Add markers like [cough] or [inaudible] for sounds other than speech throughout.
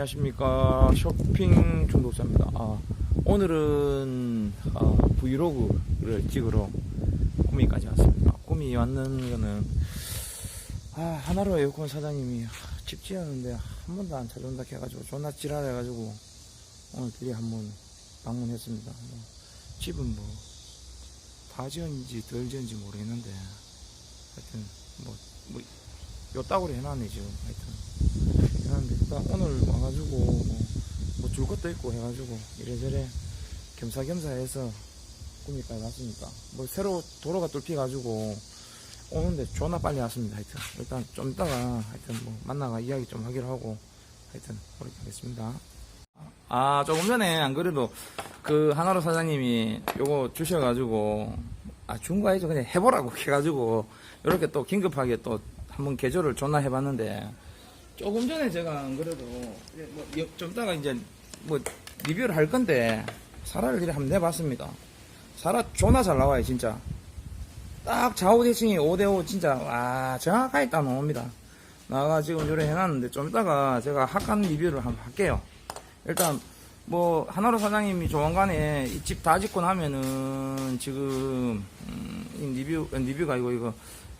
안녕하십니까. 쇼핑 중독자입니다. 아, 오늘은 아, 브이로그를 찍으러 구미까지 왔습니다. 구미 왔는 거는 아, 하나로 에어컨 사장님이 아, 집 지었는데 한 번도 안 찾아온다 해가지고 존나 지랄해가지고 오늘 드디어 한번 방문했습니다. 뭐, 집은 뭐 다 지었는지 덜 지었는지 모르겠는데 하여튼 뭐, 뭐 요따구로 해놨네 지금. 하여튼 해놨는데 일단 오늘 와가지고 뭐 줄 것도 있고 해가지고 이래저래 겸사겸사 해서 구미까지 왔으니까 뭐 새로 도로가 뚫혀가지고 오는데 존나 빨리 왔습니다. 하여튼 일단 좀 이따가 하여튼 뭐 만나가 이야기 좀 하기로 하고 하여튼 그렇게 하겠습니다. 아 조금 전에 안 그래도 그 하나로 사장님이 요거 주셔가지고 아 준 거 아니죠 그냥 해보라고 [laughs] 해가지고 이렇게 또 긴급하게 또 한번 개조를 존나 해봤는데 조금 전에 제가 안 그래도 이제 뭐 여- 좀 이따가 이제 뭐 리뷰를 할 건데 사라를 이렇게 한번 내봤습니다. 사라 존나 잘 나와요 진짜. 딱 좌우 대칭이 5대5 진짜 와 정확하게 딱 나옵니다. 나가 지금 요래 해놨는데 좀 이따가 제가 학간 리뷰를 한번 할게요. 일단 뭐 하나로 사장님이 조만간에 이 집 다 짓고 나면은 지금 음, 이 리뷰 어, 리뷰가 아니고 이거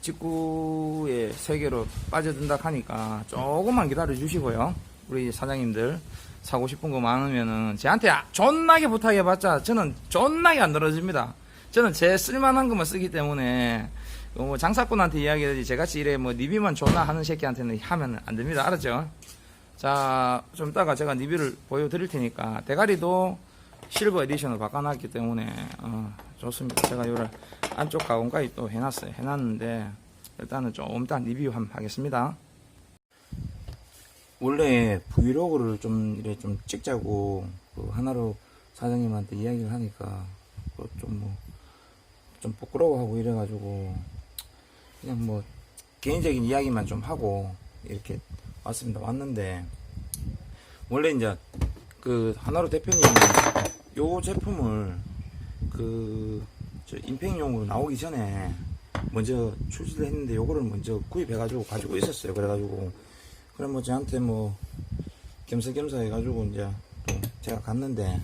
직구의 세계로 빠져든다 하니까 조금만 기다려 주시고요. 우리 사장님들 사고 싶은 거 많으면은 저한테 존나게 부탁해봤자 저는 존나게 안 들어집니다. 저는 제 쓸만한 것만 쓰기 때문에 뭐 장사꾼한테 이야기하지 제같이 이래 뭐 리뷰만 존나 하는 새끼한테는 하면 안 됩니다. 알았죠? 자, 좀 이따가 제가 리뷰를 보여드릴 테니까 대가리도 실버 에디션을 바꿔놨기 때문에 어, 좋습니다. 제가 요를 안쪽 가공까지 또 해놨어요. 해놨는데 일단은 좀 이따 리뷰 한번 하겠습니다. 원래 브이로그를 좀 이래 좀 찍자고 그 하나로 사장님한테 이야기를 하니까 좀뭐좀 부끄러워하고 이래가지고 그냥 뭐 개인적인 이야기만 좀 하고 이렇게 왔습니다. 왔는데 원래 이제 그 하나로 대표님 요 제품을 그저 임팩용으로 나오기 전에 먼저 출시를 했는데 요거를 먼저 구입해 가지고 가지고 있었어요. 그래 가지고 그래 뭐 저한테 뭐 겸사겸사 해가지고 이제 또 제가 갔는데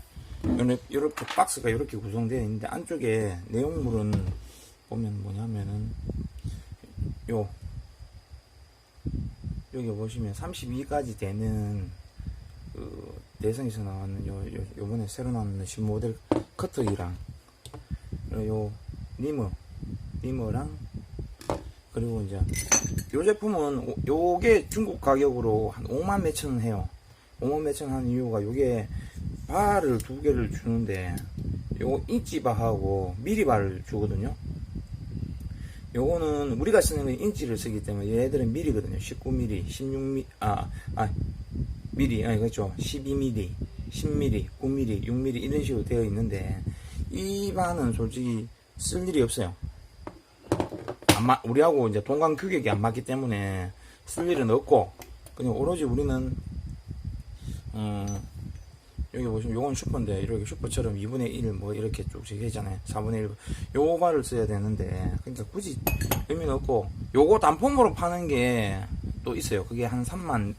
요렇게 박스가 이렇게 구성되어 있는데 안쪽에 내용물은 보면 뭐냐면은 요 여기 보시면 32까지 되는 그 대성에서 나왔는 요, 요 요번에 새로 나왔는 신모델 그리고 요 니머 니머랑 그리고 이제 요 제품은 오- 요게 중국 가격으로 한 5만 몇천 원 해요 5만 몇천 원 하는 이유가 요게 바를 두 개를 주는데 요거 인치바하고 미리바를 주거든요 요거는 우리가 쓰는 건 인치를 쓰기 때문에 얘네들은 미리거든요. 19mm, 16mm, 아, 아, 미리, 아니, 그렇죠. 12mm, 10mm, 9mm, 6mm 이런 식으로 되어 있는데 이 바는 솔직히 쓸 일이 없어요. 안 맞, 우리하고 이제 동강 규격이 안 맞기 때문에 쓸 일은 없고 그냥 오로지 우리는 어, 여기 보시면 요건 슈퍼인데 이렇게 슈퍼처럼 2분의 1 뭐 이렇게 쭉 되잖아요 4분의 1 요거를 써야 되는데 그러니까 굳이 의미는 없고 요거 단품으로 파는 게 또 있어요 그게 한 3만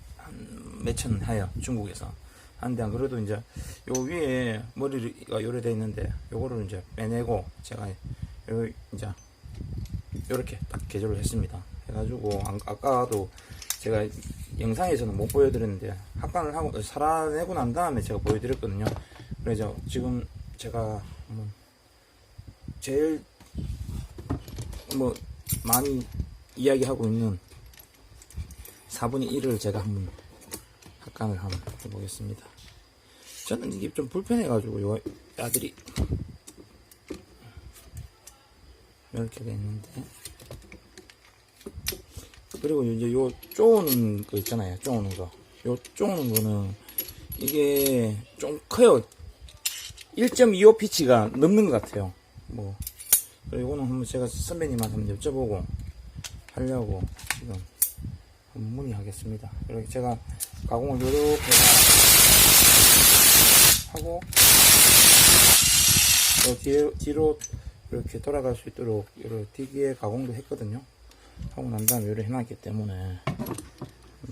해요 중국에서 한데 안 그래도 이제 요 위에 머리가 요래 돼 있는데 요거를 이제 빼내고 제가 요 이제 요렇게 딱 개조를 했습니다 해가지고 안- 아까도 제가 영상에서는 못 보여드렸는데 합판을 하고 살아내고 난 다음에 제가 보여드렸거든요. 그래서 지금 제가 제일 뭐 많이 이야기하고 있는 4분의 1을 제가 한번 합간을 한번 해보겠습니다. 저는 이게 좀 불편해가지고 요 아들이 이렇게 돼 있는데 그리고 이제 요 쪼는 거 있잖아요. 쪼는 거. 요 쪼는 거는 이게 좀 커요. 1.25 피치가 넘는 것 같아요. 뭐. 그리고 이거는 한번 제가 선배님한테 한번 여쭤보고 하려고 지금 문의하겠습니다. 이렇게 제가 가공을 요렇게 하고 요 뒤에, 뒤로 이렇게 돌아갈 수 있도록 이렇게 뒤에 가공도 했거든요. 하고 난 다음에 요리 해놨기 때문에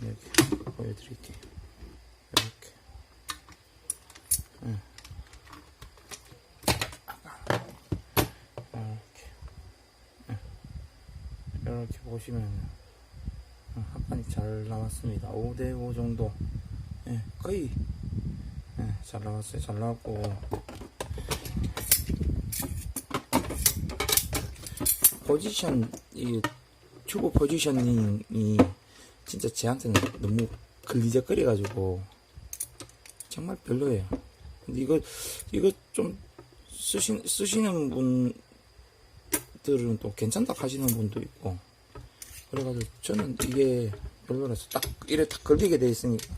이렇게 보여드릴게요. 이렇게 이렇게 보시면 합판이 잘 나왔습니다. 5대5 정도. 예, 거의 예, 잘 나왔어요. 잘 나왔고. 포지션 이 튜브 포지셔닝이 진짜 제한테는 너무 걸리적거려 가지고 정말 별로예요. 근데 이거 이거 좀 쓰시, 쓰시는 분들은 또 괜찮다 하시는 분도 있고 그래가지고 저는 이게 별로라서 딱 이래 딱 걸리게 돼 있으니까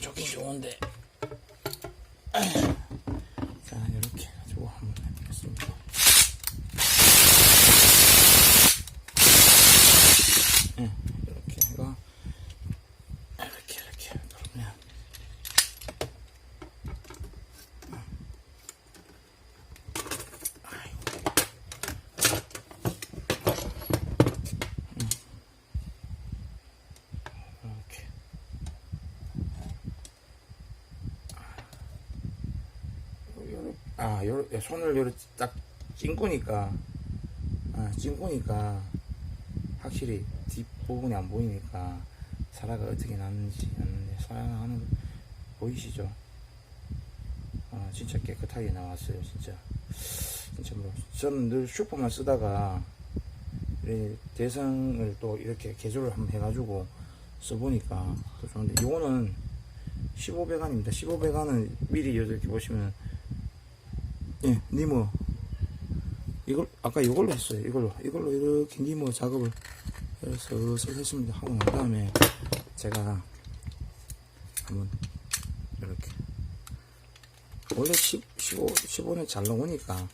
좋긴 좋은데. [clears throat] 자 이렇게 해가지고 한번 해보겠습니다. 예, 이렇게 해가 이렇게 이렇게 그러면 이렇게 요렇게, 아, 요 손을 요렇게 딱 찡구니까 아, 찡구니까 확실히 뒷부분이 안 보이니까 사라가 어떻게 났는지 사라가 하는 거 보이시죠? 아, 진짜 깨끗하게 나왔어요, 진짜. 진짜 뭐, 저는 늘 슈퍼만 쓰다가, 이 대성을 또 이렇게 개조를 한번 해가지고 써보니까 또 좋은데, 이거는 15배관입니다. 15배관은 미리 이렇게 보시면, 예, 니모. 이걸, 아까 이걸로 했어요. 이걸로. 이걸로 이렇게 니모 작업을 슬슬 했습니다. 하고 난 다음에 제가 한번 이렇게 원래 10, 15, 15는 잘 나오니까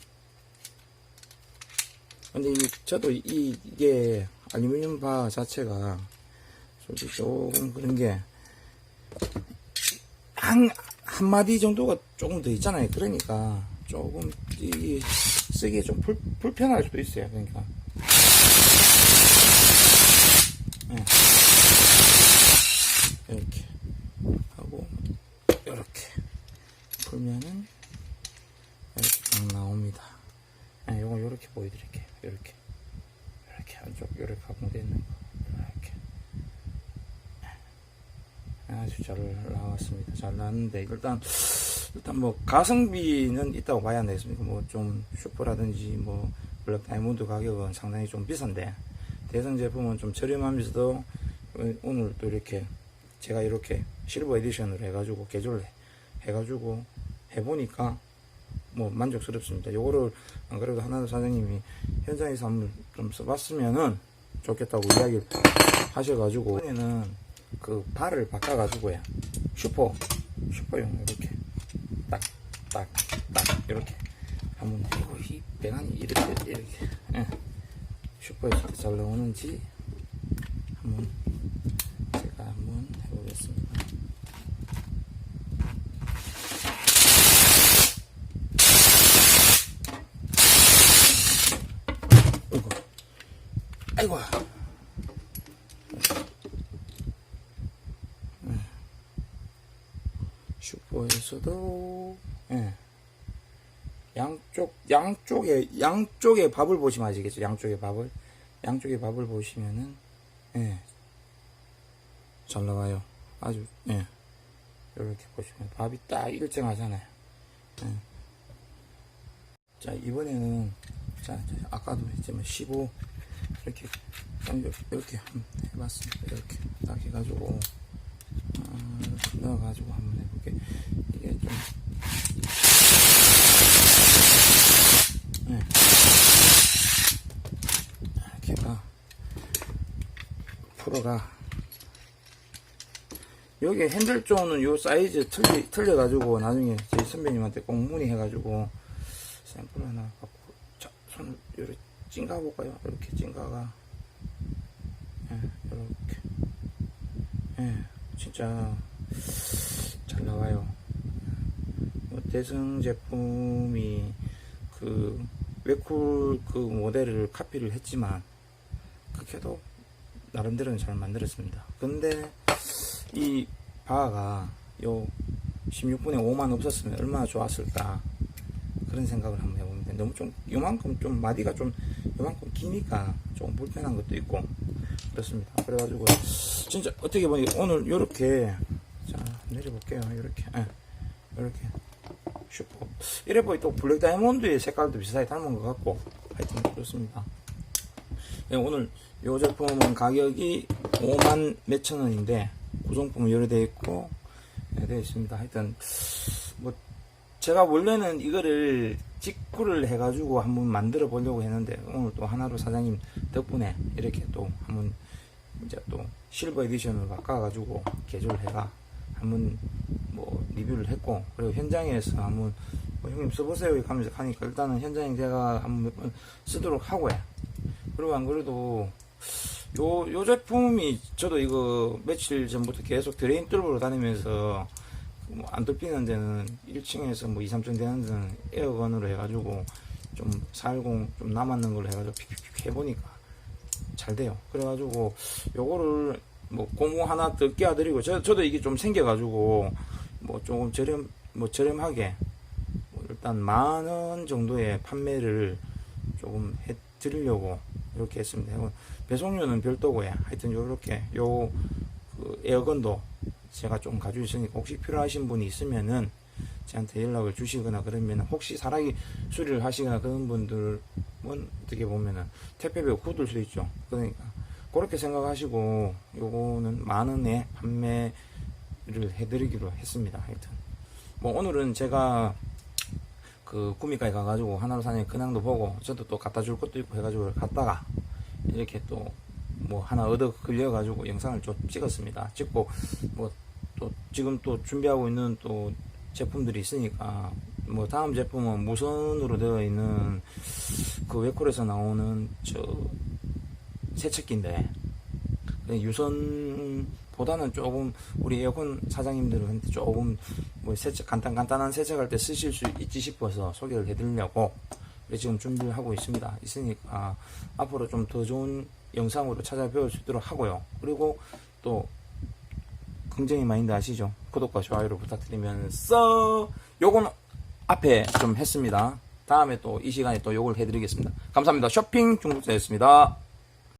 근데 이, 저도 이, 이게 알루미늄 바 자체가 솔직히 조금 그런 게 한, 한마디 정도가 조금 더 있잖아요. 그러니까 조금 이 쓰기에 좀 불, 불편할 수도 있어요. 그러니까. 예. 이렇게 하고 이렇게 풀면은 이렇게 딱 나옵니다. 예, 요거 요렇게 보여드릴게요. 요렇게 이렇게 안쪽 요렇게 가공되어 있는 거 이렇게 아주 잘 나왔습니다. 잘 나왔는데 일단 일단 뭐 가성비는 있다고 봐야 되겠습니까? 뭐 좀 슈퍼라든지 뭐 블랙 다이몬드 가격은 상당히 좀 비싼데 대성 제품은 좀 저렴하면서도 오늘 또 이렇게 제가 이렇게 실버 에디션으로 해가지고 개조를 해- 해가지고 해보니까 뭐 만족스럽습니다. 요거를 안 그래도 하나 사장님이 현장에서 한번 좀 써봤으면은 좋겠다고 이야기를 하셔가지고 이번에는 그 발을 바꿔가지고요 슈퍼 슈퍼용 이렇게 딱딱딱 이렇게 한번 해고 이 배관이 이렇게 이렇게 예. 슈퍼에서 잘 나오는지 한번 제가 한번 해보겠습니다. 아이고, 아이고. 네. 슈퍼에서도 예. 양쪽 양쪽에 양쪽에 밥을 보시면 아시겠죠? 양쪽에 밥을 양쪽에 밥을 보시면은 예. 잘 나와요. 아주 예. 이렇게 보시면 밥이 딱 일정하잖아요. 예. 자 이번에는 자 자, 아까도 했지만 15 이렇게 좀 이렇게 해봤습니다. 이렇게 딱 해가지고 아, 넣어가지고 한번 해볼게. 이게 좀 예. 이렇게가 프로가 여기 핸들 쪽은 요 사이즈 틀리, 틀려가지고 나중에 저희 선배님한테 꼭 문의해가지고 샘플 하나 갖고 자, 손을 이렇게 찡가볼까요? 이렇게 찡가가 예, 이렇게 예, 진짜 잘 나와요. 뭐 대승 제품이 그 웨쿨 그 모델을 카피를 했지만 그렇게도 나름대로는 잘 만들었습니다. 근데 이 바가 요 16분에 5만 없었으면 얼마나 좋았을까 그런 생각을 한번 해보는데 너무 좀 요만큼 좀 마디가 좀 요만큼 기니까 조금 불편한 것도 있고 그렇습니다. 그래가지고 진짜 어떻게 보니 오늘 요렇게 자 내려볼게요. 요렇게. 예, 요렇게 슈퍼 이래 보니 또 블랙 다이아몬드의 색깔도 비슷하게 닮은 것 같고 하여튼 그렇습니다 예, 오늘 요 제품은 가격이 5만 몇천 원인데 구성품은 여러 대 있고 네, 되어 있습니다. 하여튼 뭐 제가 원래는 이거를 직구를 해가지고 한번 만들어 보려고 했는데 오늘 또 하나로 사장님 덕분에 이렇게 또 한번 이제 또 실버 에디션으로 바꿔가지고 개조해가 한번 뭐 리뷰를 했고 그리고 현장에서 한번 뭐 형님 써보세요 이렇게 하면서 하니까 일단은 현장에 제가 한번 몇 번 쓰도록 하고요. 그리고 안 그래도 요, 요 제품이 저도 이거 며칠 전부터 계속 드레인 뚫으러 다니면서 뭐 안 뚫리는 데는 1층에서 뭐 2, 3층 되는 데는 에어건으로 해가지고 좀 살공 좀 남았는 걸로 해가지고 픽픽픽 해보니까 잘 돼요. 그래가지고 요거를 뭐 고무 하나 더 끼워드리고 저, 저도 이게 좀 생겨가지고 뭐 조금 저렴 뭐 저렴하게 뭐 일단 만 원 정도의 판매를 조금 해 드리려고 이렇게 했습니다. 이거 배송료는 별도고요. 하여튼 요렇게 요 그 에어건도 제가 좀 가지고 있으니까 혹시 필요하신 분이 있으면은 저한테 연락을 주시거나 그러면 혹시 사라기 수리를 하시거나 그런 분들은 어떻게 보면은 택배비가 굳을 수 있죠. 그러니까 그렇게 생각하시고 요거는 만 원에 판매 를 해드리기로 했습니다. 하여튼 뭐 오늘은 제가 그 구미까지 가가지고 사는 근황도 보고 저도 또 갖다 줄 것도 있고 해가지고 갔다가 이렇게 또 뭐 하나 얻어 걸려가지고 영상을 좀 찍었습니다. 찍고 뭐 또 지금 또 준비하고 있는 또 제품들이 있으니까 뭐 다음 제품은 무선으로 되어 있는 그 웨콜에서 나오는 저 세척기인데 그 유선 보다는 조금 우리 에어컨 사장님들한테 조금 뭐 세척 간단 간단한 세척할 때 쓰실 수 있지 싶어서 소개를 해드리려고 지금 준비를 하고 있습니다. 있으니까 앞으로 좀 더 좋은 영상으로 찾아뵈올 수 있도록 하고요. 그리고 또 긍정의 마인드 아시죠? 구독과 좋아요를 부탁드리면서 요건 앞에 좀 했습니다. 다음에 또 이 시간에 또 요걸 해드리겠습니다. 감사합니다. 쇼핑 중국자였습니다.